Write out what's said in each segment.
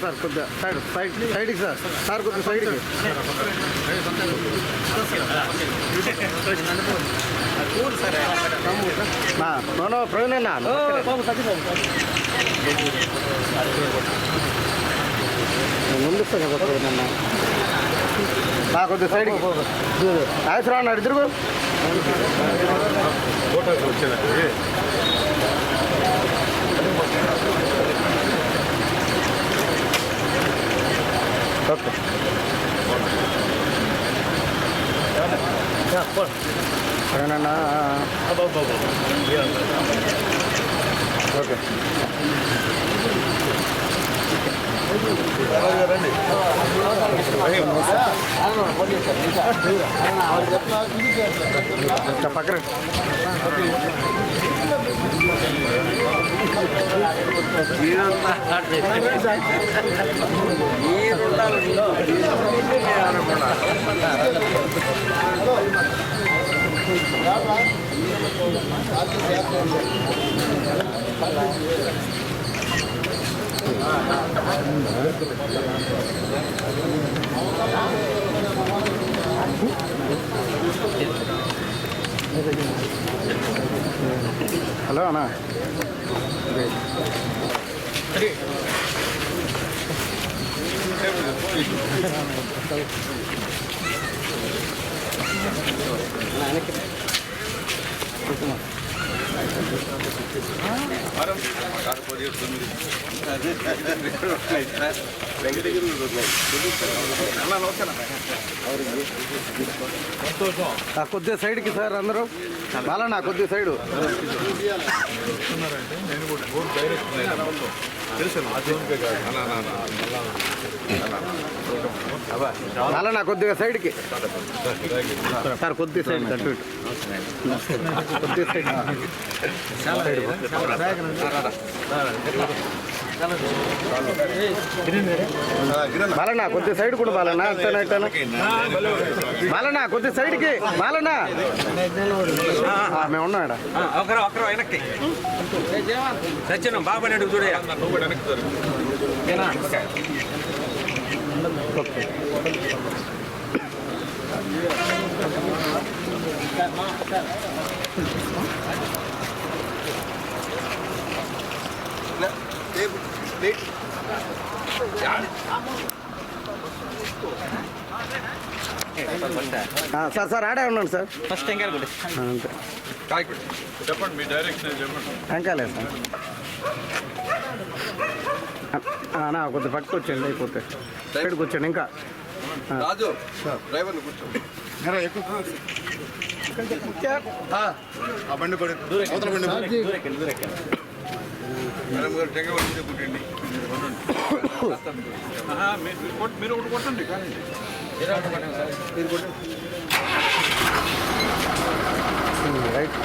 Sir కొద్దిగా side side సైడ్కి sir. Sir కొద్దిగా సైడ్కి. నో ప్రవీణ్ అన్న. ముందు కదా ప్రవీణ్ అన్న. నా కొద్దిగా సైడ్కి. నాగేశ్వరరావు అన్నాడు ఇద్దరు ఫోటోకి వచ్చేదండి ఓకే ప్రవీణ్ అన్న ఓకే రండి ఇంకా పక్కన హలో అన్న. ఆ కొద్దిగా సైడ్కి సార్ అందరూ. బాలన్న కొద్దిగా సైడు. నేను కూడా డైరెక్ట్ తెలుసు ఆ అలా బాలన్న కొద్దిగా సైడ్కి. సార్ కొద్దిగా సైడ్ అటు ఇటు. కొద్దిగా సైడ్. కొద్దిగా సైడ్ కూడా బాలన్న అంతేనా ఇట్టానా బాలన్న కొద్దిగా సైడ్కి ఆ, మేము ఉన్నాం ఇక్కడ. ఒకరు ఒకరు వెనక్కి సత్యనం బాబు అడుగు చూడే. ఆ, సార్ సార్ ఆడే ఉన్నాను సార్. ఫస్ట్ ఆ, అంతే. చెప్పండి మీ డైరెక్షన్ చెప్పండి? వెంకాలే సార్. ఆ, నా కొద్ది పక్కకు వచ్చేయండి అయిపోతే. సైడ్కి వచ్చాను ఇంకా. రాజు డ్రైవర్ కూర్చో ఆ బండి కూడా అవతల బండి మేడం గారు టెంక వచ్చి కుట్టండి మీరు ఒకటి కొట్టండి కానీ రైట్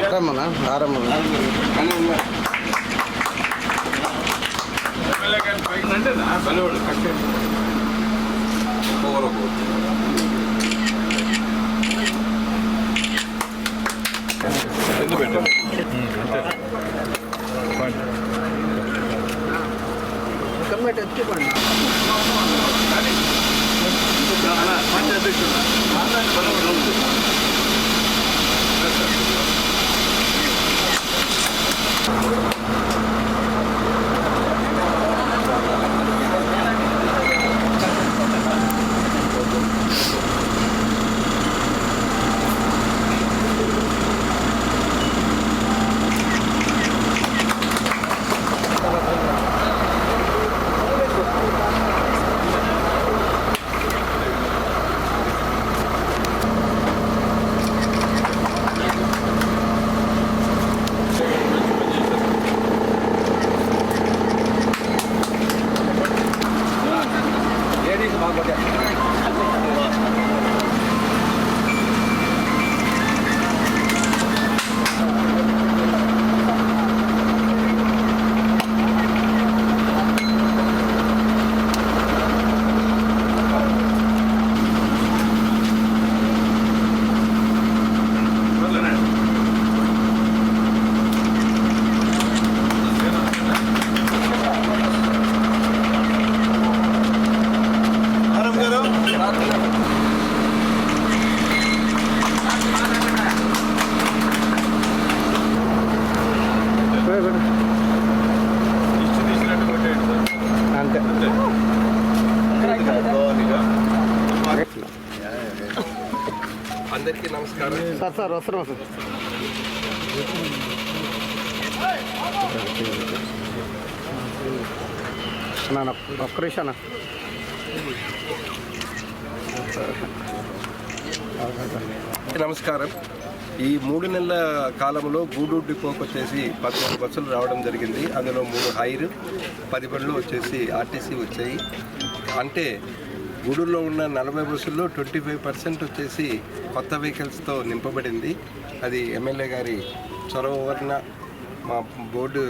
ఆరమ్మనా ఆరమ్మనా ఎమ్మెల్యే గారి పైకి అంటే నా పల్లెవాడు కట్టండి పోగొరకు ఎందుకు సార్ సార్ వస్తున్నాం సార్. అన్న ఒక్క నిమిషం అన్న. నమస్కారం. ఈ మూడు నెలల కాలంలో గూడూరు డిపోకి వచ్చేసి పదకొండు బస్సులు రావడం జరిగింది. అందులో మూడు హైర్ పది బండ్లు వచ్చేసి ఆర్టీసీ వచ్చాయి. అంటే గూడూరులో ఉన్న నలభై బస్సుల్లో ట్వంటీ ఫైవ్ పర్సెంట్ వచ్చేసి కొత్త వెహికల్స్తో నింపబడింది. అది ఎమ్మెల్యే గారి చొరవ వలన మా బోర్డు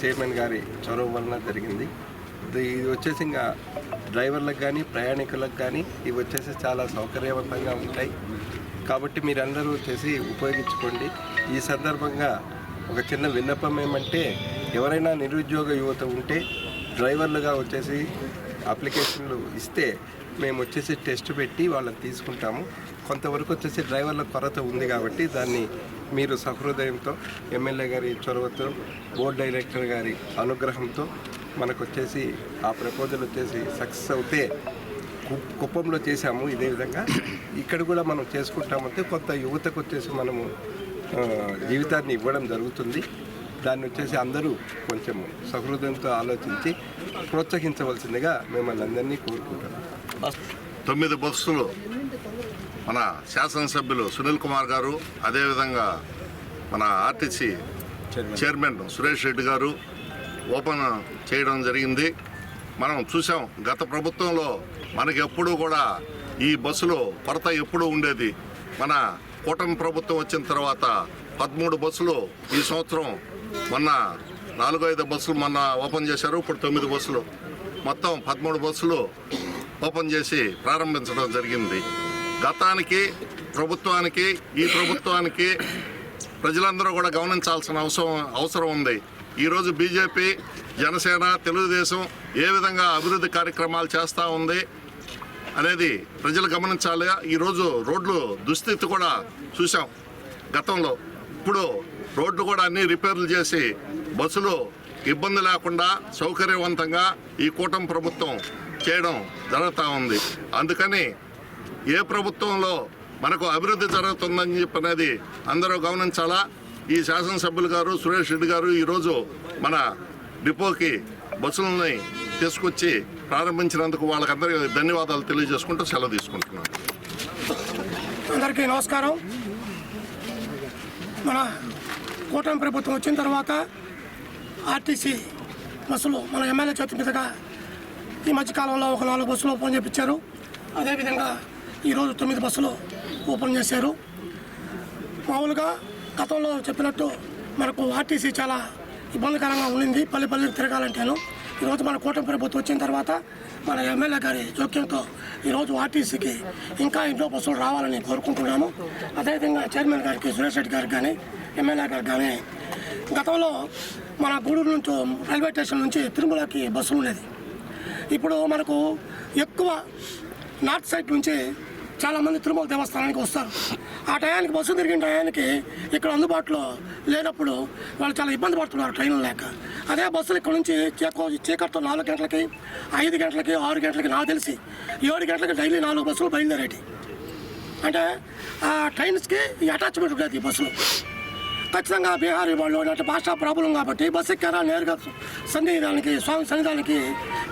చైర్మన్ గారి చొరవ వలన జరిగింది. ఇది ఇది వచ్చేసి ఇంకా డ్రైవర్లకు కానీ ప్రయాణికులకు కానీ ఇవి వచ్చేసి చాలా సౌకర్యవంతంగా ఉంటాయి. కాబట్టి మీరందరూ వచ్చేసి ఉపయోగించుకోండి. ఈ సందర్భంగా ఒక చిన్న విన్నపం ఏమంటే ఎవరైనా నిరుద్యోగ యువత ఉంటే డ్రైవర్లుగా వచ్చేసి అప్లికేషన్లు ఇస్తే మేము వచ్చేసి టెస్ట్ పెట్టి వాళ్ళని తీసుకుంటాము. కొంతవరకు వచ్చేసి డ్రైవర్ల కొరత ఉంది కాబట్టి దాన్ని మీరు సహృదయంతో ఎమ్మెల్యే గారి చొరవతో బోర్డు డైరెక్టర్ గారి అనుగ్రహంతో మనకు వచ్చేసి ఆ ప్రపోజల్ వచ్చేసి సక్సెస్ అవుతే కుప్పంలో చేశాము ఇదే విధంగా. ఇక్కడ కూడా మనం చేసుకుంటామంటే కొంత యువతకు వచ్చేసి మనము జీవితాన్ని ఇవ్వడం జరుగుతుంది. దాన్ని వచ్చేసి అందరూ కొంచెం సహృదయంతో ఆలోచించి ప్రోత్సహించవలసిందిగా మిమ్మల్ని అందరినీ కోరుకుంటున్నాం. తొమ్మిది బస్సులు మన శాసనసభ్యులు సునీల్ కుమార్ గారు అదేవిధంగా మన ఆర్టీసీ చైర్మన్ సురేష్ రెడ్డి గారు ఓపెన్ చేయడం జరిగింది. మనం చూసాం గత ప్రభుత్వంలో మనకి ఎప్పుడూ కూడా ఈ బస్సులు కొరత ఎప్పుడూ ఉండేది. మన కూటమి ప్రభుత్వం వచ్చిన తర్వాత పదమూడు బస్సులు ఈ సంవత్సరం మొన్న నాలుగైదు బస్సులు మొన్న ఓపెన్ చేశారు. ఇప్పుడు తొమ్మిది బస్సులు. మొత్తం పదమూడు బస్సులు ఓపెన్ చేసి ప్రారంభించడం జరిగింది. గతానికి ప్రభుత్వానికి ఈ ప్రభుత్వానికి ప్రజలందరూ కూడా గమనించాల్సిన అవసరం అవసరం ఉంది. ఈరోజు బీజేపీ జనసేన తెలుగుదేశం ఏ విధంగా అభివృద్ధి కార్యక్రమాలు చేస్తూ ఉంది అనేది ప్రజలు గమనించాలి. ఈరోజు రోడ్లు దుస్థితి కూడా చూసాం గతంలో. ఇప్పుడు రోడ్లు కూడా అన్ని రిపేర్లు చేసి బస్సులు ఇబ్బంది లేకుండా సౌకర్యవంతంగా ఈ కూటమి ప్రభుత్వం చేయడం జరుగుతూ ఉంది. అందుకని ఏ ప్రభుత్వంలో మనకు అభివృద్ధి జరుగుతుందని చెప్పనేది అందరూ గమనించాలా? ఈ శాసనసభ్యులు గారు సురేష్ రెడ్డి గారు ఈరోజు మన డిపోకి బస్సులని తీసుకొచ్చి ప్రారంభించినందుకు వాళ్ళకందరికీ ధన్యవాదాలు తెలియజేసుకుంటూ సెలవు తీసుకుంటున్నాను. అందరికీ నమస్కారం. మన కూటమి ప్రభుత్వం వచ్చిన తర్వాత ఆర్టీసీ బస్సులు మన ఎమ్మెల్యే చేతి మీదుగా ఈ మధ్యకాలంలో ఒక నాలుగు బస్సులు ఓపెన్ చేయించారు అదేవిధంగా ఈరోజు తొమ్మిది బస్సులు ఓపెన్ చేశారు. మామూలుగా గతంలో చెప్పినట్టు మనకు ఆర్టీసీ చాలా ఇబ్బందికరంగా ఉండింది. పల్లె పల్లెకి తిరగాలంటేను. ఈరోజు మన కూటమి ప్రభుత్వం వచ్చిన తర్వాత మన ఎమ్మెల్యే గారి జోక్యంతో ఈరోజు ఆర్టీసీకి ఇంకా ఎన్నో బస్సులు రావాలని కోరుకుంటున్నాము. అదేవిధంగా చైర్మన్ గారికి సురేష్ రెడ్డి గారికి కానీ ఎమ్మెల్యే గారికి కానీ గతంలో మన గూడూరు నుంచి రైల్వే స్టేషన్ నుంచి తిరుమలకి బస్సులు ఉండేది. ఇప్పుడు మనకు ఎక్కువ నార్త్ సైడ్ నుంచి చాలామంది తిరుమల దేవస్థానానికి వస్తారు. ఆ టయానికి బస్సు తిరిగిన టయానికి ఇక్కడ అందుబాటులో లేనప్పుడు వాళ్ళు చాలా ఇబ్బంది పడుతున్నారు ట్రైన్లు లేక. అదే బస్సులు ఇక్కడ నుంచి చేకో చీకటితో నాలుగు గంటలకి ఐదు గంటలకి ఆరు గంటలకి నాకు తెలిసి ఏడు గంటలకి డైలీ నాలుగు బస్సులు బయలుదేరేటి. అంటే ఆ ట్రైన్స్కి అటాచ్మెంట్ ఉండేది ఈ బస్సులు. ఖచ్చితంగా బీహారీ వాళ్ళు అంటే భాషా ప్రాబ్లం కాబట్టి బస్సు ఎక్కారా నేరుగా సన్నిధానికి స్వామి సన్నిధానికి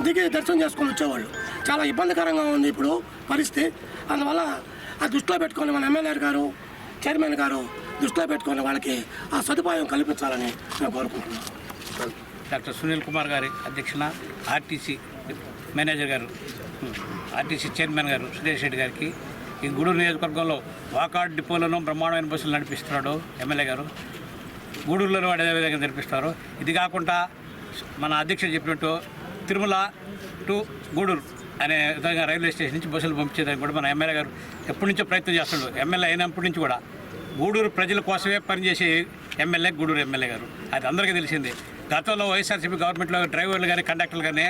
దిగి దర్శనం చేసుకొని వచ్చేవాళ్ళు. చాలా ఇబ్బందికరంగా ఉంది ఇప్పుడు పరిస్థితి. అందువల్ల ఆ దృష్టిలో పెట్టుకొని మన ఎమ్మెల్యే గారు చైర్మన్ గారు దృష్టిలో పెట్టుకొని వాళ్ళకి ఆ సదుపాయం కల్పించాలని నేను కోరుకుంటున్నాను. డాక్టర్ సునీల్ కుమార్ గారి అధ్యక్షన ఆర్టీసీ మేనేజర్ గారు ఆర్టీసీ చైర్మన్ గారు సురేష్ రెడ్డి గారికి ఈ గూడూరు నియోజకవర్గంలో వాకాడ్ డిపోలను బ్రహ్మాండమైన బస్సులు నడిపిస్తున్నాడు ఎమ్మెల్యే గారు. గూడూరులో అదే విధంగా నడిపిస్తారు. ఇది కాకుండా మన అధ్యక్షుడు చెప్పినట్టు తిరుమల టు గూడూరు అనే విధంగా రైల్వే స్టేషన్ నుంచి బస్సులు పంపించేదానికి కూడా మన ఎమ్మెల్యే గారు ఎప్పటి నుంచో ప్రయత్నం చేస్తున్నాడు. ఎమ్మెల్యే అయినప్పటి నుంచి కూడా గూడూరు ప్రజల కోసమే పనిచేసే ఎమ్మెల్యే గూడూరు ఎమ్మెల్యే గారు. అది అందరికీ తెలిసింది. గతంలో వైఎస్ఆర్సీపీ గవర్నమెంట్లో డ్రైవర్లు కానీ కండక్టర్లు కానీ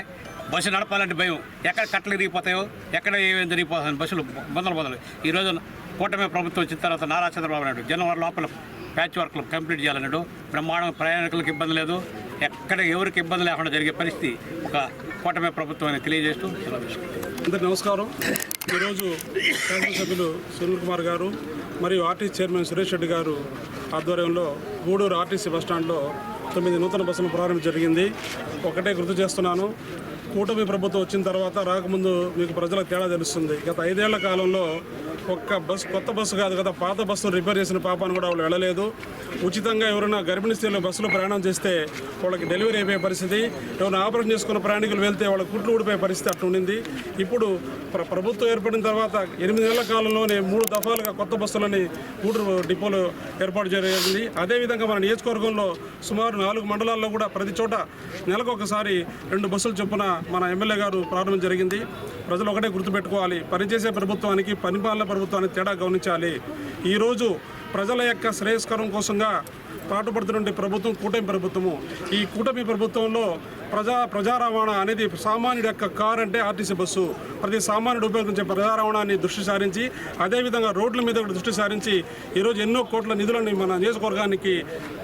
బస్సు నడపాలంటే భయం. ఎక్కడ కట్టలు ఇరిగిపోతాయో ఎక్కడ ఏమేమి జరిగిపోతాయో బస్సులు మొదలు మొదలు. ఈరోజు కూటమి ప్రభుత్వం వచ్చిన తర్వాత నారా చంద్రబాబు నాయుడు జనవరి లోపల ప్యాచ్ వర్క్లు కంప్లీట్ చేయాలన్నాడు. బ్రహ్మాండం ప్రయాణికులకు ఇబ్బంది లేదు. ఎక్కడ ఎవరికి ఇబ్బంది లేకుండా జరిగే పరిస్థితి ఒక కూటమి ప్రభుత్వాన్ని తెలియజేస్తూ సెలవు నమస్కారం. ఈరోజు శాసనసభ్యులు సునీల్ కుమార్ గారు మరియు ఆర్టీసీ చైర్మన్ సురేష్ రెడ్డి గారు ఆధ్వర్యంలో గూడూరు ఆర్టీసీ బస్టాండ్లో తొమ్మిది నూతన బస్సులు ప్రారంభం జరిగింది. ఒకటే గుర్తు చేస్తున్నాను. కూటమి ప్రభుత్వం వచ్చిన తర్వాత రాకముందు మీకు ప్రజలకు తేడా తెలుస్తుంది. గత ఐదేళ్ళ కాలంలో ఒక్క బస్సు కొత్త బస్సు కాదు కదా. పాత బస్సును రిపేర్ చేసిన పాపాన్ని కూడా వాళ్ళు వెళ్ళలేదు. ఉచితంగా ఎవరైనా గర్భిణీ స్త్రీలు బస్సులో ప్రయాణం చేస్తే వాళ్ళకి డెలివరీ అయిపోయే పరిస్థితి. ఎవరైనా ఆపరేషన్ చేసుకున్న ప్రయాణికులు వెళ్తే వాళ్ళ కుట్లు ఊడిపోయే పరిస్థితి అట్లా ఉండింది. ఇప్పుడు ప్ర- ప్రభుత్వం ఏర్పడిన తర్వాత ఎనిమిది నెలల కాలంలోనే మూడు దఫాలుగా కొత్త బస్సులని గూడూరు డిపోలు ఏర్పాటు జరిగింది. అదేవిధంగా మన నియోజకవర్గంలో సుమారు నాలుగు మండలాల్లో కూడా ప్రతి చోట నెలకు ఒకసారి రెండు బస్సులు చొప్పున మన ఎమ్మెల్యే గారు ప్రారంభం జరిగింది. ప్రజలు ఒకటే గుర్తుపెట్టుకోవాలి. పనిచేసే ప్రభుత్వానికి పనిపాలన ప్రభుత్వానికి తేడా గమనించాలి. ఈరోజు ప్రజల యొక్క శ్రేయస్కరం కోసంగా పాటుపడుతున్న ప్రభుత్వం కూటమి ప్రభుత్వము. ఈ కూటమి ప్రభుత్వంలో ప్రజా ప్రజా రవాణా అనేది సామాన్యుడి యొక్క కార్ అంటే ఆర్టీసీ బస్సు. ప్రతి సామాన్యుడు ఉపయోగించే ప్రజా రవాణాన్ని దృష్టి సారించి అదేవిధంగా రోడ్ల మీద కూడా దృష్టి సారించి ఈరోజు ఎన్నో కోట్ల నిధులను మన నియోజకవర్గానికి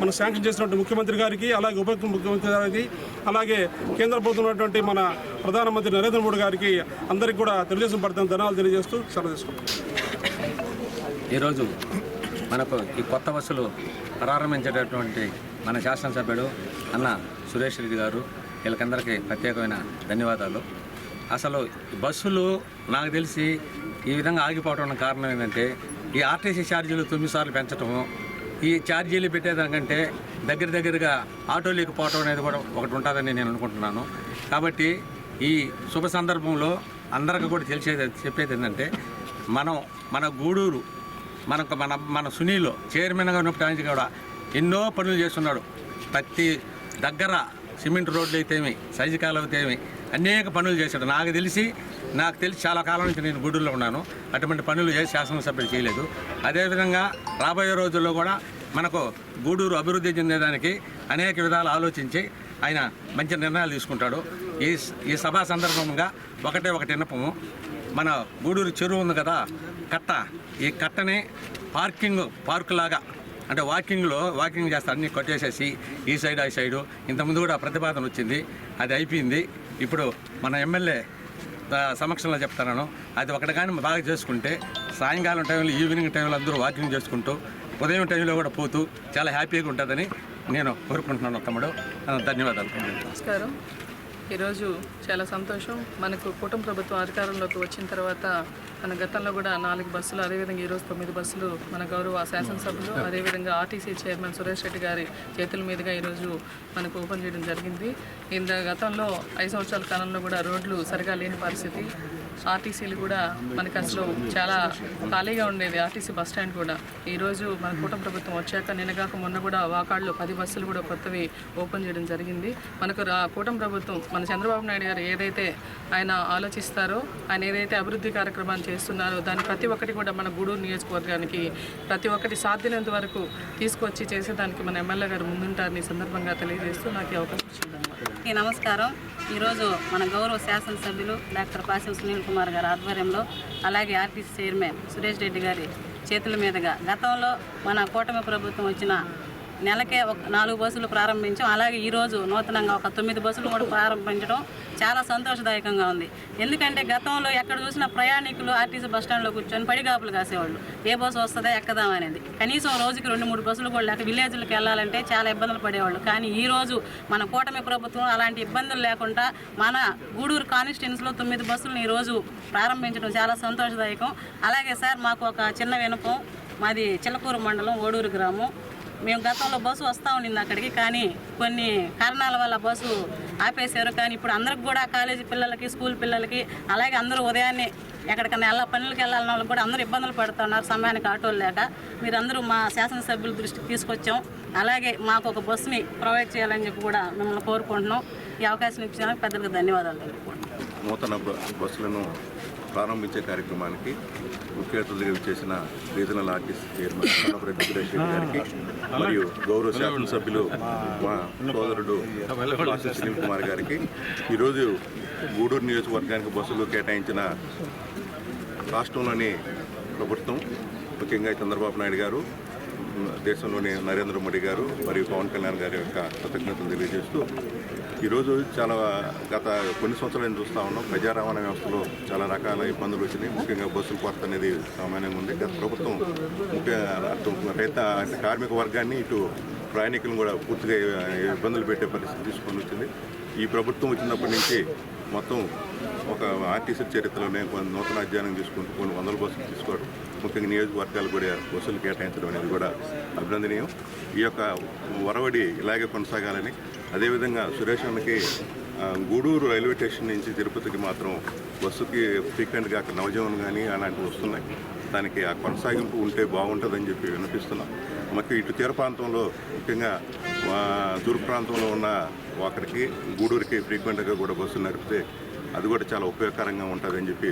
మన శాంక్షన్ చేసినటువంటి ముఖ్యమంత్రి గారికి అలాగే ఉప ముఖ్యమంత్రి గారికి అలాగే కేంద్ర ప్రభుత్వం మన ప్రధానమంత్రి నరేంద్ర మోడీ గారికి అందరికీ కూడా తెలుగుదేశం పడుతున్న ధనాలు తెలియజేస్తూ సెలవు ఈరోజు మనకు ఈ కొత్త బస్సులు ప్రారంభించేటటువంటి మన శాసనసభ్యుడు అన్న సురేష్ రెడ్డి గారు వీళ్ళకందరికీ ప్రత్యేకమైన ధన్యవాదాలు. అసలు బస్సులు నాకు తెలిసి ఈ విధంగా ఆగిపోవడం కారణం ఏంటంటే ఈ ఆర్టీసీ ఛార్జీలు తొమ్మిది సార్లు పెంచటము ఈ ఛార్జీలు పెట్టేదానికంటే దగ్గర దగ్గరగా ఆటోలకు పోవటం అనేది కూడా ఒకటి ఉంటుందని నేను అనుకుంటున్నాను. కాబట్టి ఈ శుభ సందర్భంలో అందరికీ కూడా తెలిసేది చెప్పేది ఏంటంటే మనం మన గూడూరు మనకు మన మన సునీల్ చైర్మన్గా ఉన్నప్పుడు ఆయన కూడా ఎన్నో పనులు చేస్తున్నాడు. ప్రతి దగ్గర సిమెంట్ రోడ్లు అయితేమి సైజు కాలువ అయితేమి అనేక పనులు చేశాడు. నాకు తెలిసి నాకు తెలిసి చాలా కాలం నుంచి నేను గూడూరులో ఉన్నాను. అటువంటి పనులు ఏ శాసనసభ్యులు చేయలేదు. అదేవిధంగా రాబోయే రోజుల్లో కూడా మనకు గూడూరు అభివృద్ధి చెందేదానికి అనేక విధాలు ఆలోచించి ఆయన మంచి నిర్ణయాలు తీసుకుంటాడు. ఈ ఈ సభా సందర్భంగా ఒకటే ఒకటి విన్నపము. మన గూడూరు చెరువు ఉంది కదా కట్ట. ఈ కట్టని పార్కింగ్ పార్క్ లాగా అంటే వాకింగ్లో వాకింగ్ చేస్తే అన్ని కొట్టేసేసి ఈ సైడ్ ఆ సైడు. ఇంతకుముందు కూడా ప్రతిపాదన వచ్చింది అది అయిపోయింది. ఇప్పుడు మన ఎమ్మెల్యే సమక్షంలో చెప్తాను. అది ఒకటి కానీ బాగా చేసుకుంటే సాయంకాలం టైంలో ఈవినింగ్ టైంలో అందరూ వాకింగ్ చేసుకుంటూ ఉదయం టైంలో కూడా పోతూ చాలా హ్యాపీగా ఉంటుందని నేను కోరుకుంటున్నాను తమ్ముడు. ధన్యవాదాలు. నమస్కారం. ఈరోజు చాలా సంతోషం. మనకు కుటుంబ ప్రభుత్వం అధికారంలోకి వచ్చిన తర్వాత మన గతంలో కూడా నాలుగు బస్సులు అదేవిధంగా ఈరోజు తొమ్మిది బస్సులు మన గౌరవ శాసనసభ్యులు అదేవిధంగా ఆర్టీసీ చైర్మన్ సురేష్ రెడ్డి గారి చేతుల మీదుగా ఈరోజు మనకు ఓపెన్ చేయడం జరిగింది. ఇంత గతంలో ఐదు సంవత్సరాల కాలంలో కూడా రోడ్లు సరిగా లేని పరిస్థితి. ఆర్టీసీలు కూడా మనకి అసలు చాలా ఖాళీగా ఉండేది ఆర్టీసీ బస్ స్టాండ్ కూడా. ఈరోజు మన కూటమి ప్రభుత్వం వచ్చాక నిన్నగాక మొన్న కూడా వాకాడులో పది బస్సులు కూడా కొత్తవి ఓపెన్ చేయడం జరిగింది. మనకు రా కూటమి ప్రభుత్వం మన చంద్రబాబు నాయుడు గారు ఏదైతే ఆయన ఆలోచిస్తారో ఆయన ఏదైతే అభివృద్ధి కార్యక్రమాలు చేస్తున్నారు. దాని ప్రతి ఒక్కటి కూడా మన గూడూరు నియోజకవర్గానికి ప్రతి ఒక్కటి సాధ్యమైనంత వరకు తీసుకొచ్చి చేసేదానికి మన ఎమ్మెల్యే గారు ముందుంటారని సందర్భంగా తెలియజేస్తూ నాకు అవకాశం ఇచ్చిందన్నమాట ఈ నమస్కారం. ఈరోజు మన గౌరవ శాసనసభ్యులు డాక్టర్ పాసం సునీల్ కుమార్ గారి ఆధ్వర్యంలో అలాగే ఆర్టీసీ చైర్మన్ సురేష్ రెడ్డి గారి చేతుల మీదుగా గతంలో మన కూటమి ప్రభుత్వం వచ్చిన నెలకే ఒక నాలుగు బస్సులు ప్రారంభించాం. అలాగే ఈరోజు నూతనంగా ఒక తొమ్మిది బస్సులు కూడా ప్రారంభించడం చాలా సంతోషదాయకంగా ఉంది. ఎందుకంటే గతంలో ఎక్కడ చూసినా ప్రయాణికులు ఆర్టీసీ బస్ స్టాండ్లో కూర్చొని పడిగాపులు కాసేవాళ్ళు. ఏ బస్సు వస్తుందా ఎక్కదాం అనేది. కనీసం రోజుకి రెండు మూడు బస్సులు కూడా లేక విలేజ్లకు వెళ్ళాలంటే చాలా ఇబ్బందులు పడేవాళ్ళు. కానీ ఈరోజు మన కూటమి ప్రభుత్వం అలాంటి ఇబ్బందులు లేకుండా మన గూడూరు కాన్స్టిట్యున్స్లో తొమ్మిది బస్సులను ఈరోజు ప్రారంభించడం చాలా సంతోషదాయకం. అలాగే సార్ మాకు ఒక చిన్న వినపం. మాది చిల్లకూరు మండలం ఓడూరు గ్రామం. మేము గతంలో బస్సు వస్తూ ఉండింది అక్కడికి కానీ కొన్ని కారణాల వల్ల బస్సు ఆపేశారు. కానీ ఇప్పుడు అందరికి కూడా కాలేజీ పిల్లలకి స్కూల్ పిల్లలకి అలాగే అందరూ ఉదయాన్నే ఎక్కడికైనా ఎలా పనులకు వెళ్ళాలని వాళ్ళు కూడా అందరూ ఇబ్బందులు పడుతున్నారు సమయానికి ఆటోలు లేక. మీరందరూ మా శాసనసభ్యుల దృష్టికి తీసుకొచ్చాం. అలాగే మాకు ఒక బస్సుని ప్రొవైడ్ చేయాలని చెప్పి కూడా మిమ్మల్ని కోరుకుంటున్నాం. ఈ అవకాశం ఇచ్చినందుకు పెద్దలకు ధన్యవాదాలు తెలుపుకుంటున్నాం. నూతన బస్సులను ప్రారంభించే కార్యక్రమానికి ముఖ్య అతిథులుగా విచ్చేసిన regional artist chairman Kannapareddy Suresh Reddy గారికి మరియు గౌరవ శాసనసభ్యులు మా సోదరుడు సునీల్ కుమార్ గారికి ఈరోజు గూడూరు నియోజకవర్గానికి బస్సులు కేటాయించిన రాష్ట్రంలోని ప్రభుత్వం ముఖ్యంగా చంద్రబాబు నాయుడు గారు దేశంలోని నరేంద్ర మోడీ గారు మరియు పవన్ కళ్యాణ్ గారి యొక్క కృతజ్ఞతలు తెలియజేస్తూ ఈరోజు చాలా గత కొన్ని సంవత్సరాలు నేను చూస్తూ ఉన్నాం. ప్రజా రవాణా వ్యవస్థలో చాలా రకాల ఇబ్బందులు వచ్చినాయి. ముఖ్యంగా బస్సుల కొరత అనేది సామాన్యంగా ఉంది. గత ప్రభుత్వం ముఖ్యంగా రైత అంటే కార్మిక వర్గాన్ని ఇటు ప్రయాణికులను కూడా పూర్తిగా ఇబ్బందులు పెట్టే పరిస్థితి తీసుకొని వచ్చింది. ఈ ప్రభుత్వం వచ్చినప్పటి నుంచి మొత్తం ఒక ఆర్టీసీ చరిత్రలోనే కొన్ని నూతన అధ్యయనం తీసుకుంటూ కొన్ని వందల బస్సులు తీసుకోవడం ముఖ్యంగా నియోజకవర్గాలు కూడా బస్సులు కేటాయించడం అనేది కూడా అభినందనీయం. ఈ యొక్క వరవడి ఇలాగే కొనసాగాలని అదేవిధంగా సురేష్ అన్నకి గూడూరు రైల్వే స్టేషన్ నుంచి తిరుపతికి మాత్రం బస్సుకి ఫ్రీక్వెంట్గా అక్కడ నవజీవన్ కానీ అలాంటివి వస్తున్నాయి. దానికి ఆ కొనసాగింపు ఉంటే బాగుంటుందని చెప్పి వినిపిస్తున్నాం. మాకు ఇటు తీర ప్రాంతంలో ముఖ్యంగా ఆ, తూర్పు ప్రాంతంలో ఉన్న అక్కడికి గూడూరుకి ఫ్రీక్వెంట్గా కూడా బస్సులు నడిపితే అది కూడా చాలా ఉపయోగకరంగా ఉంటుందని చెప్పి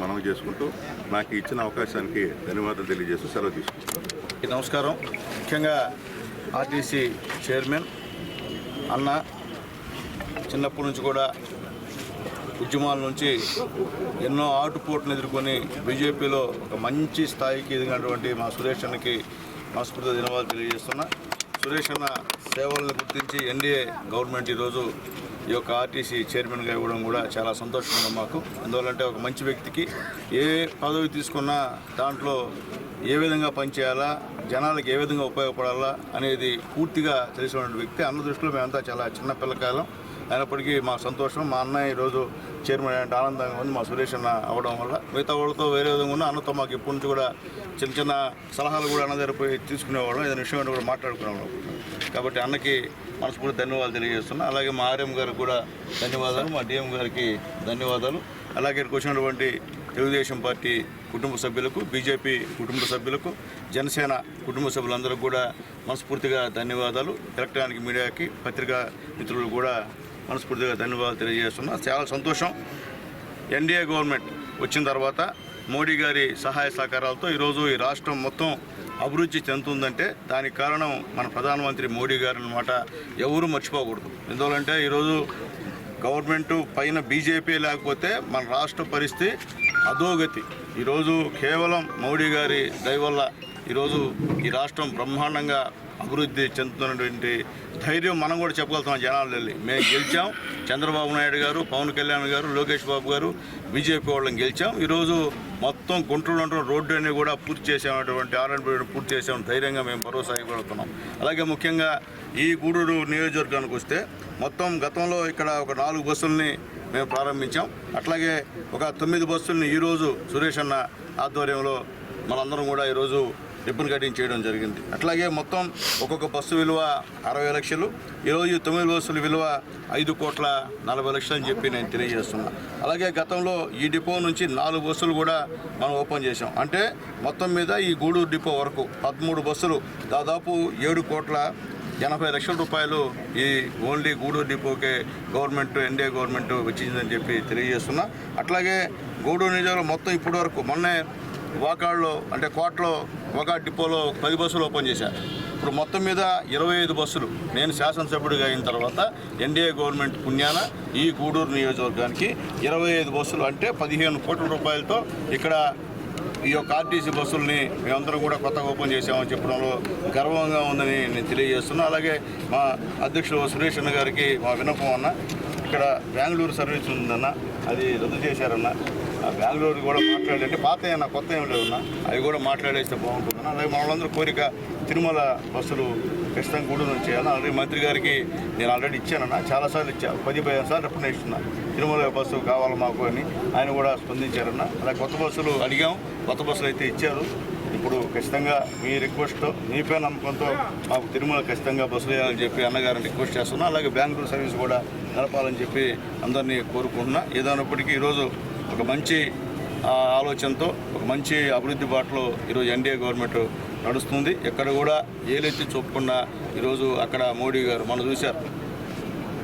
మనం చేసుకుంటూ నాకు ఇచ్చిన అవకాశానికి ధన్యవాదాలు తెలియజేస్తూ సెలవు తీసుకుంటాం నమస్కారం. ముఖ్యంగా ఆర్టీసీ చైర్మన్ అన్న చిన్నప్పటి నుంచి కూడా ఉద్యమాల నుంచి ఎన్నో ఆటుపోట్లను ఎదుర్కొని బీజేపీలో ఒక మంచి స్థాయికి ఎదిగినటువంటి మా సురేష్ అన్నకి మనస్ఫూర్తిగా ధన్యవాదాలు తెలియజేస్తున్నా. సురేష్ అన్న సేవలను గుర్తించి ఎన్డీఏ గవర్నమెంట్ ఈరోజు ఈ యొక్క ఆర్టీసీ చైర్మన్గా ఇవ్వడం కూడా చాలా సంతోషంగా మాకు. ఎందువల్లంటే ఒక మంచి వ్యక్తికి ఏ పదవి తీసుకున్నా దాంట్లో ఏ విధంగా పనిచేయాలా జనాలకు ఏ విధంగా ఉపయోగపడాలా అనేది పూర్తిగా తెలిసినటువంటి వ్యక్తి. అన్న దృష్టిలో మేమంతా చాలా చిన్నపిల్లకాలం అయినప్పటికీ మా సంతోషం మా అన్నయ్య ఈరోజు చైర్మన్ అంటే ఆనందంగా ఉంది మా సురేష్ అన్న అవ్వడం వల్ల. మిగతా వాళ్ళతో వేరే విధంగా ఉన్న అన్నతో మాకు ఎప్పటి నుంచి కూడా చిన్న చిన్న సలహాలు కూడా అన్న దగ్గర పోయి తీసుకునేవాళ్ళం ఏదైనా విషయం కూడా మాట్లాడుకునేవాళ్ళం. కాబట్టి అన్నకి మనస్ఫూర్తి ధన్యవాదాలు తెలియజేస్తున్నాను అలాగే మా ఆర్ఎం గారికి కూడా ధన్యవాదాలు మా డిఎం గారికి ధన్యవాదాలు. అలాగే ఇక్కడికి వచ్చినటువంటి తెలుగుదేశం పార్టీ కుటుంబ సభ్యులకు బీజేపీ కుటుంబ సభ్యులకు జనసేన కుటుంబ సభ్యులందరూ కూడా మనస్ఫూర్తిగా ధన్యవాదాలు. ఎలక్ట్రానిక్ మీడియాకి పత్రికా మిత్రులు కూడా మనస్ఫూర్తిగా ధన్యవాదాలు తెలియజేస్తున్నా. చాలా సంతోషం. ఎన్డీఏ గవర్నమెంట్ వచ్చిన తర్వాత మోడీ గారి సహాయ సహకారాలతో ఈరోజు ఈ రాష్ట్రం మొత్తం అభివృద్ధి చెందుతుందంటే దానికి కారణం మన ప్రధానమంత్రి మోడీ గారు అన్నమాట ఎవరు మర్చిపోకూడదు. ఎందువల్లంటే ఈరోజు గవర్నమెంట్ పైన బీజేపీ లేకపోతే మన రాష్ట్ర పరిస్థితి అధోగతి. ఈరోజు కేవలం మోడీ గారి దయవల్ల ఈరోజు ఈ రాష్ట్రం బ్రహ్మాండంగా అభివృద్ధి చెందుతున్నటువంటి ధైర్యం మనం కూడా చెప్పగలుగుతాం జనాలు వెళ్ళి. మేము గెలిచాం. చంద్రబాబు నాయుడు గారు పవన్ కళ్యాణ్ గారు లోకేష్ బాబు గారు బీజేపీ వాళ్ళని గెలిచాం. ఈరోజు మొత్తం గుంటూరు ఉన్న రోడ్డు అన్ని కూడా పూర్తి చేసామటువంటి ఆర్ఎండ్బి పూర్తి చేసాం ధైర్యంగా మేము భరోసా ఇవ్వగలుగుతున్నాం. అలాగే ముఖ్యంగా ఈ గూడూరు నియోజకవర్గానికి వస్తే మొత్తం గతంలో ఇక్కడ ఒక నాలుగు బస్సుల్ని మేము ప్రారంభించాం. అట్లాగే ఒక తొమ్మిది బస్సుల్ని ఈరోజు సురేష్ అన్న ఆధ్వర్యంలో మనందరం కూడా ఈరోజు రిబ్బన్ కటింగ్ చేయడం జరిగింది. అట్లాగే మొత్తం ఒక్కొక్క బస్సు విలువ అరవై లక్షలు. ఈరోజు తొమ్మిది బస్సుల విలువ ఐదు కోట్ల నలభై లక్షలు అని చెప్పి నేను తెలియజేస్తున్నా. అలాగే గతంలో ఈ డిపో నుంచి నాలుగు బస్సులు కూడా మనం ఓపెన్ చేసాం అంటే మొత్తం మీద ఈ గూడూరు డిపో వరకు పదమూడు బస్సులు దాదాపు ఏడు కోట్ల ఎనభై లక్షల రూపాయలు ఈ ఓన్లీ గూడూరు డిపోకే గవర్నమెంట్ ఎన్డీఏ గవర్నమెంట్ వచ్చిందని చెప్పి తెలియజేస్తున్నా. అట్లాగే గూడూరు నిజంలో మొత్తం ఇప్పటి వరకు మొన్నే వాకాడ్లో అంటే కోటలో వాకాడ్ డిపోలో పది బస్సులు ఓపెన్ చేశారు ఇప్పుడు మొత్తం మీద ఇరవై ఐదు బస్సులు. నేను శాసనసభ్యుడిగా అయిన తర్వాత ఎన్డీఏ గవర్నమెంట్ పుణ్యాన ఈ గూడూరు నియోజకవర్గానికి ఇరవై ఐదు బస్సులు అంటే పదిహేను కోట్ల రూపాయలతో ఇక్కడ ఈ యొక్క ఆర్టీసీ బస్సుల్ని మేమందరం కూడా కొత్తగా ఓపెన్ చేసామని చెప్పడంలో గర్వంగా ఉందని నేను తెలియజేస్తున్నా. అలాగే మా అధ్యక్షుడు సురేష్ అన్న గారికి మా విన్నపం అన్న ఇక్కడ బెంగళూరు సర్వీస్ ఉందన్న అది రద్దు చేశారన్న. బెంగళూరు కూడా మాట్లాడంటే పాత ఏమన్నా కొత్త ఏం లేదన్న? అవి కూడా మాట్లాడేస్తే బాగుంటుందన్న అలాగే మనందరూ వాళ్ళందరూ కోరిక తిరుమల బస్సులు ఖచ్చితంగా గుడి నుంచి చేయాలి అలాగే మంత్రి గారికి నేను ఆల్రెడీ ఇచ్చానన్న. చాలాసార్లు ఇచ్చా. పది పదిహేను సార్లు ఎప్పుడు ఇస్తున్నా. తిరుమల బస్సు కావాలి మాకు అని ఆయన కూడా స్పందించారన్న. అలా కొత్త బస్సులు అడిగాం. కొత్త బస్సులు అయితే ఇచ్చారు. ఇప్పుడు ఖచ్చితంగా మీ రిక్వెస్ట్ మీపై నమ్మకంతో మాకు తిరుమల ఖచ్చితంగా బస్సులు వేయాలని చెప్పి అన్నగారిని రిక్వెస్ట్ చేస్తున్నా. అలాగే బెంగళూరు సర్వీస్ కూడా నడపాలని చెప్పి అందరినీ కోరుకుంటున్నా. ఏదైనప్పటికీ ఈరోజు ఒక మంచి ఆ, ఆలోచనతో ఒక మంచి అభివృద్ధి బాటలో ఈరోజు ఎన్డీఏ గవర్నమెంట్ నడుస్తుంది. ఎక్కడ కూడా ఏలెత్తి చూపకుండా ఈరోజు అక్కడ మోడీ గారు మనం చూశారు.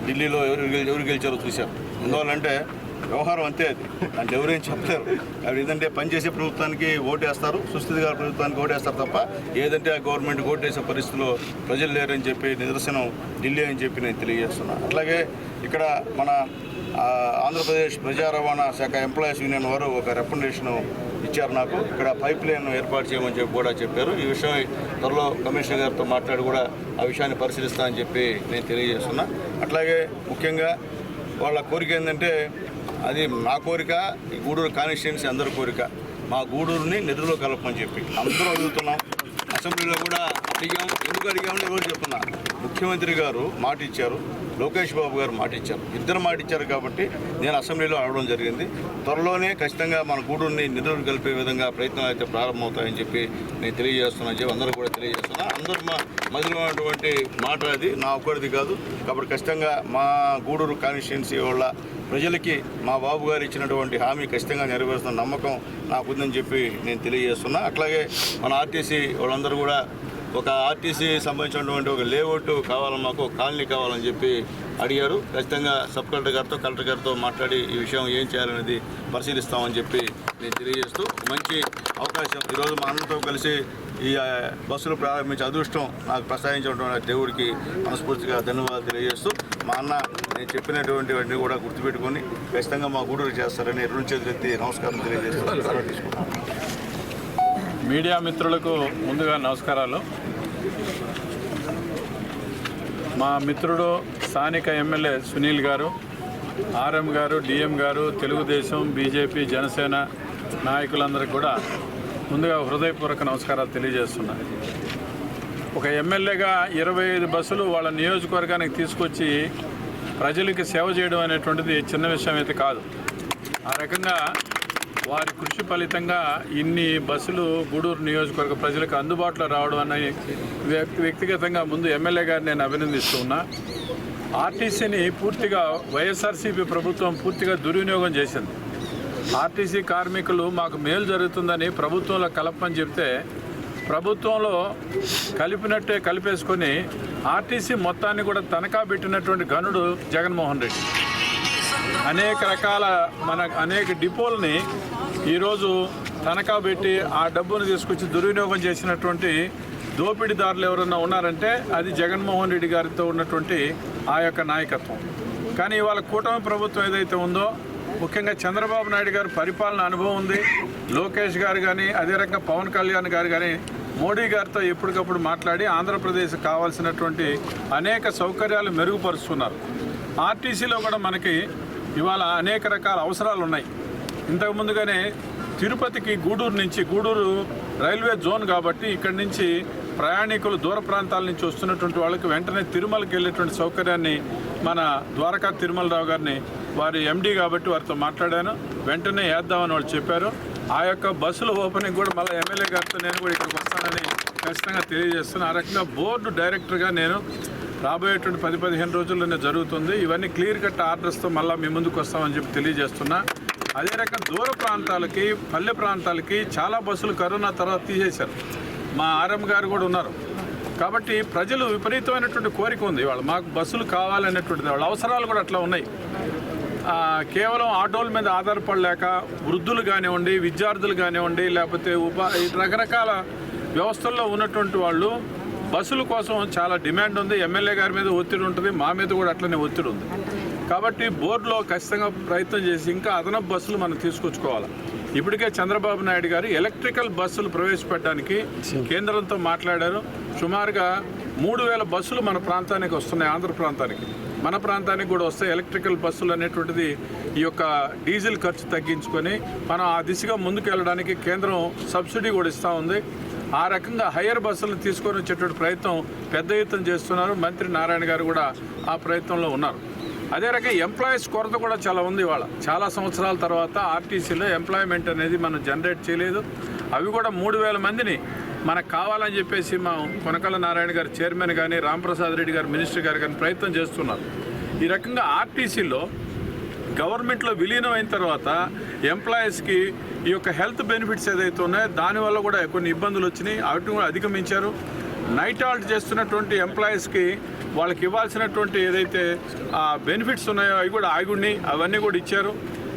ఢిల్లీలో ఎవరు ఎవరు గెలిచారో చూశారు. ఎందువల్లంటే వ్యవహారం అంతే అది. అంటే ఎవరేం చెప్పలేరు. అవి ఏదంటే పనిచేసే ప్రభుత్వానికి ఓటేస్తారు. సుస్థితి గారి ప్రభుత్వానికి ఓటేస్తారు తప్ప ఏదంటే ఆ గవర్నమెంట్ ఓటేసే పరిస్థితిలో ప్రజలు లేరని చెప్పి నిదర్శనం ఢిల్లీ అని చెప్పి నేను తెలియజేస్తున్నాను అట్లాగే ఇక్కడ మన ఆంధ్రప్రదేశ్ ప్రజా రవాణా శాఖ ఎంప్లాయీస్ యూనియన్ వారు ఒక రికమెండేషన్ ఇచ్చారు నాకు. ఇక్కడ పైప్ లైన్ ఏర్పాటు చేయమని చెప్పి కూడా చెప్పారు. ఈ విషయం త్వరలో కమిషనర్ గారితో మాట్లాడి కూడా ఆ విషయాన్ని పరిశీలిస్తానని చెప్పి నేను తెలియజేస్తున్నా. అట్లాగే ముఖ్యంగా వాళ్ళ కోరిక ఏంటంటే అది నా కోరిక ఈ గూడూరు కాన్స్టిట్యున్సీ అందరి కోరిక. మా గూడూరుని నిధుల్లో కలపమని చెప్పి. అందరూ అడుగుతున్నాం. అసెంబ్లీలో కూడా అడిగాం ఎందుకు అడిగామని ఎవరు చెప్తున్నా. ముఖ్యమంత్రి గారు మాట ఇచ్చారు లోకేష్ బాబు గారు మాట ఇచ్చారు ఇద్దరు మాట ఇచ్చారు కాబట్టి నేను అసెంబ్లీలో అడగడం జరిగింది. త్వరలోనే ఖచ్చితంగా మన గూడూరుని నిధులు కలిపే విధంగా ప్రయత్నాలు అయితే ప్రారంభమవుతాయని చెప్పి నేను తెలియజేస్తున్నాను చెప్పి అందరూ కూడా తెలియజేస్తున్నా. అందరూ మా మధ్యలో ఉన్నటువంటి మాట అది నా ఒక్కడిది కాదు. కాబట్టి ఖచ్చితంగా మా గూడూరు కాన్స్టిట్యున్సీ వాళ్ళ ప్రజలకి మా బాబు గారు ఇచ్చినటువంటి హామీ ఖచ్చితంగా నెరవేరుస్తున్న నమ్మకం నాకుందని చెప్పి నేను తెలియజేస్తున్నా. అట్లాగే మన ఆర్టీసీ వాళ్ళందరూ కూడా ఒక ఆర్టీసీ సంబంధించినటువంటి ఒక లేఅవుట్ కావాలని మాకు కాలనీ కావాలని చెప్పి అడిగారు. ఖచ్చితంగా సబ్ కలెక్టర్ గారితో కలెక్టర్ గారితో మాట్లాడి ఈ విషయం ఏం చేయాలనేది పరిశీలిస్తామని చెప్పి నేను తెలియజేస్తూ మంచి అవకాశం ఈరోజు మా అందరితో కలిసి ఈ బస్సులు ప్రారంభించే అదృష్టం నాకు ప్రసాదించినటువంటి దేవుడికి మనస్ఫూర్తిగా ధన్యవాదాలు తెలియజేస్తూ మా అన్న నేను చెప్పినటువంటివన్నీ కూడా గుర్తుపెట్టుకొని ఖచ్చితంగా మా గూడూరు చేస్తారని రెండు చేతులెత్తి నమస్కారం తెలియజేస్తూ మీడియా మిత్రులకు ముందుగా నమస్కారాలు. మా మిత్రుడు స్థానిక ఎమ్మెల్యే సునీల్ గారు ఆర్ఎం గారు డిఎం గారు తెలుగుదేశం బీజేపీ జనసేన నాయకులందరికీ కూడా ముందుగా హృదయపూర్వక నమస్కారాలు తెలియజేస్తున్నాను ఒక ఎమ్మెల్యేగా ఇరవై ఐదు బస్సులు వాళ్ళ నియోజకవర్గానికి తీసుకొచ్చి ప్రజలకి సేవ చేయడం అనేటువంటిది చిన్న విషయం అయితే కాదు. ఆ రకంగా వారి కృషి ఫలితంగా ఇన్ని బస్సులు గూడూరు నియోజకవర్గ ప్రజలకు అందుబాటులో రావడం అనే వ్యక్తిగతంగా ముందు ఎమ్మెల్యే గారిని నేను అభినందిస్తూ ఉన్నా ఆర్టీసీని పూర్తిగా వైఎస్ఆర్సీపీ ప్రభుత్వం పూర్తిగా దుర్వినియోగం చేసింది. ఆర్టీసీ కార్మికులు మాకు మేలు జరుగుతుందని ప్రభుత్వంలో కలపమని చెప్తే ప్రభుత్వంలో కలిపినట్టే కలిపేసుకొని ఆర్టీసీ మొత్తాన్ని కూడా తనఖా పెట్టినటువంటి గనుడు జగన్మోహన్ రెడ్డి. అనేక రకాల మన అనేక డిపోల్ని ఈరోజు తనఖా పెట్టి ఆ డబ్బును తీసుకొచ్చి దుర్వినియోగం చేసినటువంటి దోపిడీదారులు ఎవరన్నా ఉన్నారంటే అది జగన్మోహన్ రెడ్డి గారితో ఉన్నటువంటి ఆ యొక్క నాయకత్వం. కానీ ఇవాళ కూటమి ప్రభుత్వం ఏదైతే ఉందో ముఖ్యంగా చంద్రబాబు నాయుడు గారు పరిపాలన అనుభవం ఉంది. లోకేష్ గారు కానీ అదే రకంగా పవన్ కళ్యాణ్ గారు కానీ మోడీ గారితో ఎప్పటికప్పుడు మాట్లాడి ఆంధ్రప్రదేశ్ కావాల్సినటువంటి అనేక సౌకర్యాలు మెరుగుపరుస్తున్నారు. ఆర్టీసీలో కూడా మనకి ఇవాళ అనేక రకాల అవసరాలు ఉన్నాయి. ఇంతకు ముందుగానే తిరుపతికి గూడూరు నుంచి గూడూరు రైల్వే జోన్ కాబట్టి ఇక్కడి నుంచి ప్రయాణికులు దూర ప్రాంతాల నుంచి వస్తున్నటువంటి వాళ్ళకి వెంటనే తిరుమలకి వెళ్ళేటువంటి సౌకర్యాన్ని మన ద్వారకా తిరుమలరావు గారిని వారి ఎండీ కాబట్టి వారితో మాట్లాడాను. వెంటనే వేద్దామని వాళ్ళు చెప్పారు. ఆ యొక్క బస్సుల ఓపెనింగ్ కూడా మళ్ళీ ఎమ్మెల్యే గారితో నేను కూడా ఇక్కడికి వస్తానని ఖచ్చితంగా తెలియజేస్తున్నాను ఆ రకంగా బోర్డు డైరెక్టర్గా నేను రాబోయేటువంటి పది పదిహేను రోజుల్లోనే జరుగుతుంది. ఇవన్నీ క్లియర్ కట్ ఆర్డర్స్తో మళ్ళీ మీ ముందుకు వస్తామని చెప్పి తెలియజేస్తున్నా. అదే రకం దూర ప్రాంతాలకి పల్లె ప్రాంతాలకి చాలా బస్సులు కరోనా తర్వాత తీసేశారు. మా ఆర్ఎం గారు కూడా ఉన్నారు. కాబట్టి ప్రజలు విపరీతమైనటువంటి కోరిక ఉంది. వాళ్ళు మాకు బస్సులు కావాలనేటువంటిది వాళ్ళ అవసరాలు కూడా అట్లా ఉన్నాయి. కేవలం ఆటోల మీద ఆధారపడలేక వృద్ధులు కానివ్వండి విద్యార్థులు కానివ్వండి లేకపోతే ఉపా రకరకాల వ్యవస్థల్లో ఉన్నటువంటి వాళ్ళు బస్సుల కోసం చాలా డిమాండ్ ఉంది. ఎమ్మెల్యే గారి మీద ఒత్తిడి ఉంటుంది. మా మీద కూడా అట్లనే ఒత్తిడి ఉంది. కాబట్టి బోర్డులో ఖచ్చితంగా ప్రయత్నం చేసి ఇంకా అదనపు బస్సులు మనం తీసుకొచ్చుకోవాలి. ఇప్పటికే చంద్రబాబు నాయుడు గారు ఎలక్ట్రికల్ బస్సులు ప్రవేశపెట్టడానికి కేంద్రంతో మాట్లాడారు. సుమారుగా మూడు వేల బస్సులు మన ప్రాంతానికి వస్తున్నాయి ఆంధ్ర ప్రాంతానికి. మన ప్రాంతానికి కూడా వస్తాయి ఎలక్ట్రికల్ బస్సులు అనేటువంటిది ఈ యొక్క డీజిల్ ఖర్చు తగ్గించుకొని మనం ఆ దిశగా ముందుకు వెళ్ళడానికి కేంద్రం సబ్సిడీ కూడా ఇస్తూ ఉంది. ఆ రకంగా హయ్యర్ బస్సులను తీసుకొని వచ్చేటువంటి ప్రయత్నం పెద్ద ఎత్తున చేస్తున్నారు. మంత్రి నారాయణ గారు కూడా ఆ ప్రయత్నంలో ఉన్నారు. అదే రకంగా ఎంప్లాయీస్ కొరత కూడా చాలా ఉంది ఇవాళ. చాలా సంవత్సరాల తర్వాత ఆర్టీసీలో ఎంప్లాయ్మెంట్ అనేది మనం జనరేట్ చేయలేదు. అవి కూడా మూడు వేల మందిని మనకు కావాలని చెప్పేసి మా కొనకల నారాయణ గారు చైర్మన్ కానీ రాంప్రసాద్ రెడ్డి గారు మినిస్టర్ గారు కానీ ప్రయత్నం చేస్తున్నారు. ఈ రకంగా ఆర్టీసీలో గవర్నమెంట్లో విలీనం అయిన తర్వాత ఎంప్లాయీస్కి ఈ యొక్క హెల్త్ బెనిఫిట్స్ ఏదైతే ఉన్నాయో దానివల్ల కూడా కొన్ని ఇబ్బందులు వచ్చినాయి. వాటిని కూడా అధిగమించారు. నైట్ హాల్ట్ చేస్తున్నటువంటి ఎంప్లాయీస్కి వాళ్ళకి ఇవ్వాల్సినటువంటి ఏదైతే బెనిఫిట్స్ ఉన్నాయో అవి కూడా ఆగుండి అవన్నీ కూడా ఇచ్చారు.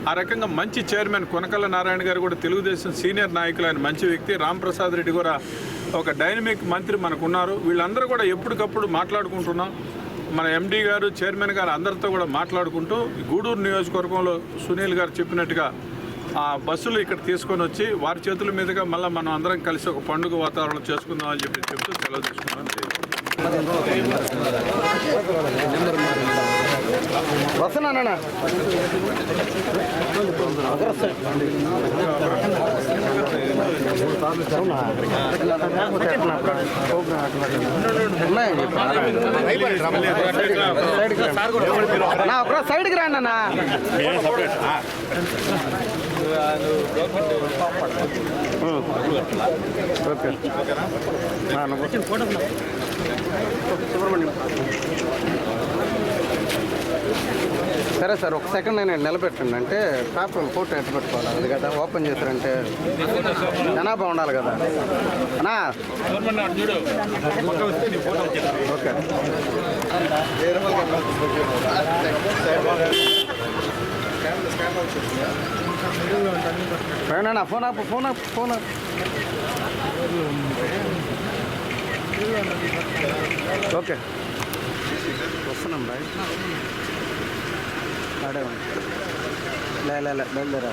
ఆ రకంగా మంచి చైర్మన్ కొనకల్ల నారాయణ గారు కూడా తెలుగుదేశం సీనియర్ నాయకులు ఆయన మంచి వ్యక్తి. రాంప్రసాద్ రెడ్డి కూడా ఒక డైనమిక్ మంత్రి మనకు ఉన్నారు వీళ్ళందరూ కూడా ఎప్పటికప్పుడు మాట్లాడుకుంటున్నాం. మన ఎండీ గారు చైర్మన్ గారు అందరితో కూడా మాట్లాడుకుంటూ గూడూరు నియోజకవర్గంలో సునీల్ గారు చెప్పినట్టుగా ఆ బస్సులు ఇక్కడ తీసుకొని వచ్చి వారి చేతుల మీదుగా మళ్ళీ మనం అందరం కలిసి ఒక పండుగ వాతావరణం చేసుకుందామని చెప్పి చెప్తూ సెలవు తీసుకున్నాం వస్తున్నానన్నా నా ఒక సైడ్కి రాండి అన్న ఓకే సుబ్రహ్మణ్యం సరే సార్ ఒక సెకండ్ నేను నిలబెట్టండి. అంటే పేపర్ ఫోటో ఎట్టు పెట్టుకోవాలి? అది కదా ఓపెన్ చేశారంటే జనాభా ఉండాలి కదా. అనా ఓకే. నా ఫోన్ ఆపు ఫోన్ ఆపు ఫోన్ ఆపు. ఓకే. వస్తున్నాం బాయ్. ఆడే లే లే లే బయలుదేరా